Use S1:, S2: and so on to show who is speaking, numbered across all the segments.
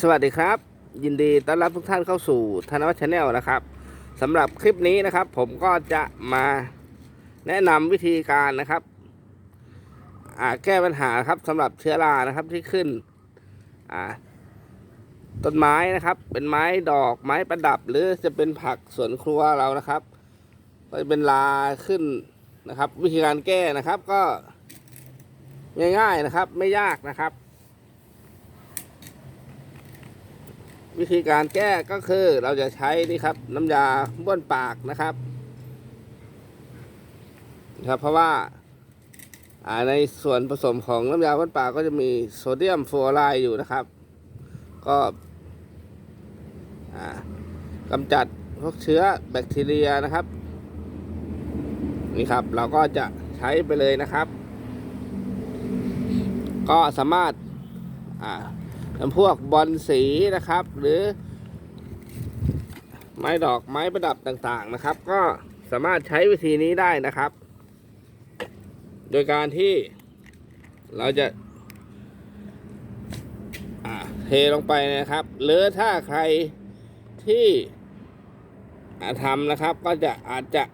S1: สวัสดีครับ ยินดีต้อนรับทุกท่านเข้าสู่ธนวัฒน์ชาแนลนะครับสำหรับคลิปนี้นะครับ ผมก็จะมาแนะนำวิธีการนะครับแก้ปัญหาครับสำหรับเชื้อรานะครับที่ขึ้นต้นไม้นะครับ เป็นไม้ดอกไม้ประดับ หรือจะเป็นผักสวนครัวเรานะครับก็จะเป็นราขึ้นนะครับ วิธีการแก้นะครับก็ง่ายๆนะครับ ไม่ยากนะครับ วิธีการแก้ก็คือเราจะใช้นี่ครับ น้ำยาบ้วนปากนะครับครับเพราะว่าอ่าในส่วนผสมของน้ำยาบ้วนปากก็จะมีโซเดียมฟลูออไรด์อยู่นะครับ ก็อ่ากำจัดพวกเชื้อแบคทีเรียนะครับ นี่ครับเราก็จะใช้ไปเลยนะครับ ก็สามารถอ่า พวกบอลสีนะครับ หรือ ไม้ดอกไม้ประดับต่างๆนะครับ ก็สามารถใช้วิธีนี้ได้นะครับ โดยการที่เราจะเทลงไปนะครับ หรือถ้าใครที่ทำนะครับ ก็จะอาจจะ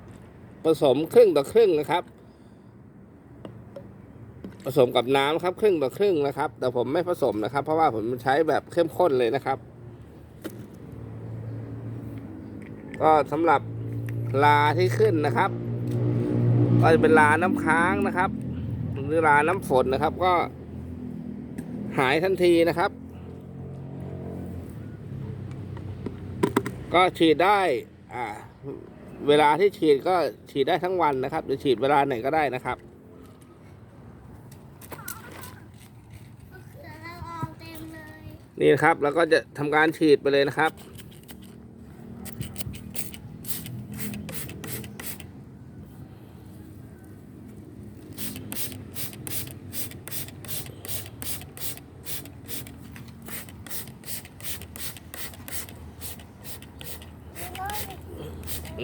S1: ผสมครึ่งต่อครึ่งนะครับ ผสมกับน้ำครับ ครึ่งต่อครึ่งนะครับ แต่ผมไม่ผสมนะครับ เพราะว่าผมใช้แบบเข้มข้นเลยนะครับ ก็สำหรับลาที่ขึ้นนะครับ ก็จะเป็นลาน้ำค้างนะครับ หรือลาน้ำฝนนะครับ ก็หายทันทีนะครับ ก็ฉีดได้อ่าเวลาที่ฉีดก็ฉีดได้ทั้งวันนะครับ หรือฉีดเวลาไหนก็ได้นะครับ
S2: เสือเราออกเต็มเลย
S1: นี่นะครับแล้วก็จะทำการฉีดไปเลยนะครับ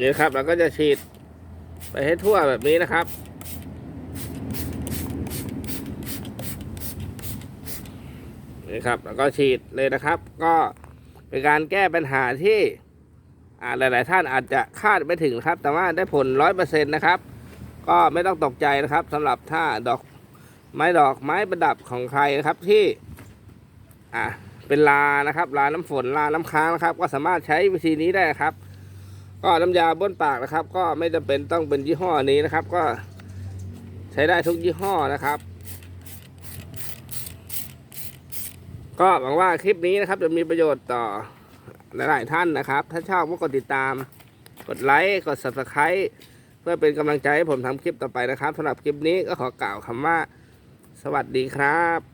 S1: นี่ครับเราก็จะฉีดไปให้ทั่วแบบนี้นะครับ นี่ครับ แล้วก็ฉีดเลยนะครับ ก็เป็นการแก้ปัญหาที่หลาย ๆ ท่านอาจจะคาดไม่ถึงครับ แต่ว่าได้ผลร้อยเปอร์เซ็นต์นะครับ ก็ไม่ต้องตกใจนะครับสำหรับถ้าดอกไม้ดอกไม้ประดับของใครนะครับที่อ่าเป็นลานะครับลาน้ำฝนลาน้ำค้างนะครับ ก็สามารถใช้วิธีนี้ได้ครับ ก็น้ำยาบ้วนปากนะครับ ก็ไม่จำเป็นต้องเป็นยี่ห้อนี้นะครับ ก็ใช้ได้ทุกยี่ห้อนะครับ ก็หวังว่าคลิปนี้นะครับจะมีประโยชน์ต่อหลาย ๆ ท่านนะครับ ถ้าชอบก็กดติดตาม กดไลค์กด subscribe เพื่อเป็นกำลังใจให้ผมทำคลิปต่อไปนะครับสำหรับคลิปนี้ก็ขอกล่าวคำว่า สวัสดีครับ